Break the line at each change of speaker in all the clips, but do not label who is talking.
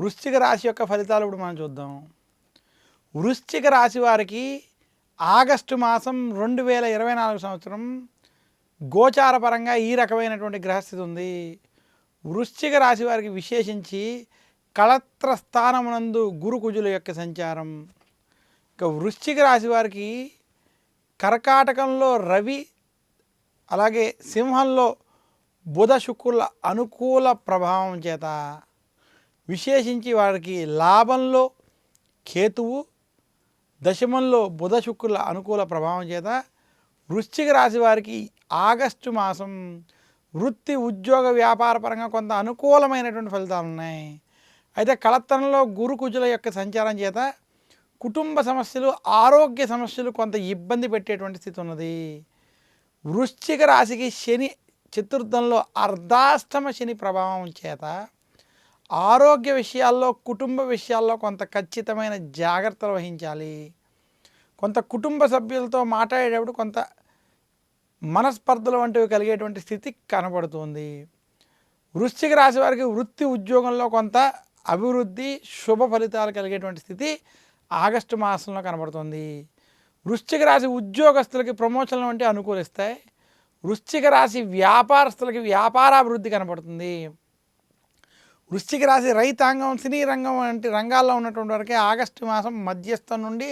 వృశ్చిక రాశి యొక్క ఫలితాలు ఇప్పుడు మనం చూద్దాం. వృశ్చిక రాశి వారికి ఆగస్టు మాసం రెండు వేల ఇరవై నాలుగు సంవత్సరం గోచారపరంగా ఈ రకమైనటువంటి గ్రహస్థితి ఉంది. వృశ్చిక రాశి వారికి విశేషించి కళత్ర స్థానమునందు గురుకుజుల యొక్క సంచారం. ఇక వృశ్చిక రాశి వారికి కర్కాటకంలో రవి అలాగే సింహంలో బుధ శుక్రుల అనుకూల ప్రభావం చేత విశేషించి వారికి లాభంలో కేతువు దశమంలో బుధ శుక్రుల అనుకూల ప్రభావం చేత వృశ్చిక రాశి వారికి ఆగస్టు మాసం వృత్తి ఉద్యోగ వ్యాపార పరంగా కొంత అనుకూలమైనటువంటి ఫలితాలు ఉన్నాయి. అయితే కలత్తనంలో గురు కుజుల యొక్క సంచారం చేత కుటుంబ సమస్యలు ఆరోగ్య సమస్యలు కొంత ఇబ్బంది పెట్టేటువంటి స్థితి ఉన్నది. వృశ్చిక రాశికి శని చతుర్థంలో అర్ధాష్టమ శని ప్రభావం చేత ఆరోగ్య విషయాల్లో కుటుంబ విషయాల్లో కొంత ఖచ్చితమైన జాగ్రత్తలు వహించాలి. కొంత కుటుంబ సభ్యులతో మాట్లాడేటప్పుడు కొంత మనస్పర్ధలు వంటివి కలిగేటువంటి స్థితి కనబడుతుంది. వృశ్చిక రాశి వారికి వృత్తి ఉద్యోగంలో కొంత అభివృద్ధి శుభ ఫలితాలు కలిగేటువంటి స్థితి ఆగస్టు మాసంలో కనబడుతుంది. వృశ్చిక రాశి ఉద్యోగస్తులకి ప్రమోషన్లు వంటి అనుకూలిస్తాయి. వృశ్చిక రాశి వ్యాపారస్తులకి వ్యాపారాభివృద్ధి కనబడుతుంది. వృశ్చిక రాశి రైతాంగం సినీ రంగం వంటి రంగాల్లో ఉన్నటువంటి వరకే ఆగస్టు మాసం మధ్యస్థం నుండి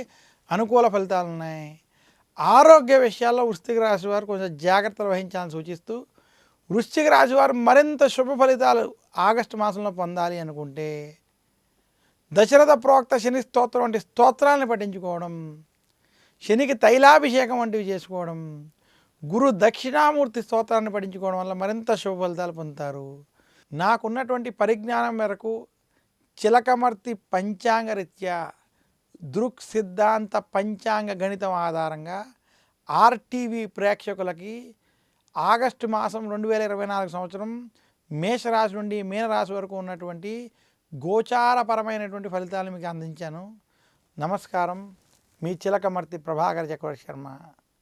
అనుకూల ఫలితాలు ఉన్నాయి. ఆరోగ్య విషయాల్లో వృశ్చిక రాశి వారు కొంచెం జాగ్రత్తలు వహించాలని సూచిస్తూ వృశ్చిక రాశి వారు మరింత శుభ ఫలితాలు ఆగస్టు మాసంలో పొందాలి అనుకుంటే దశరథ ప్రోక్త శని స్తోత్రం వంటి స్తోత్రాలను పఠించుకోవడం శనికి తైలాభిషేకం వంటివి చేసుకోవడం గురు దక్షిణామూర్తి స్తోత్రాన్ని పఠించుకోవడం వల్ల మరింత శుభ ఫలితాలు పొందుతారు. నాకున్నటువంటి పరిజ్ఞానం మేరకు చిలకమర్తి పంచాంగ రీత్యా దృక్ సిద్ధాంత పంచాంగ గణితం ఆధారంగా ఆర్టీవీ ప్రేక్షకులకి ఆగస్టు మాసం రెండు వేల ఇరవై నాలుగు సంవత్సరం మేషరాశి నుండి మీనరాశి వరకు ఉన్నటువంటి గోచారపరమైనటువంటి ఫలితాలు మీకు అందించాను. నమస్కారం. మీ చిలకమర్తి ప్రభాకర్ చక్రవర్తి శర్మ.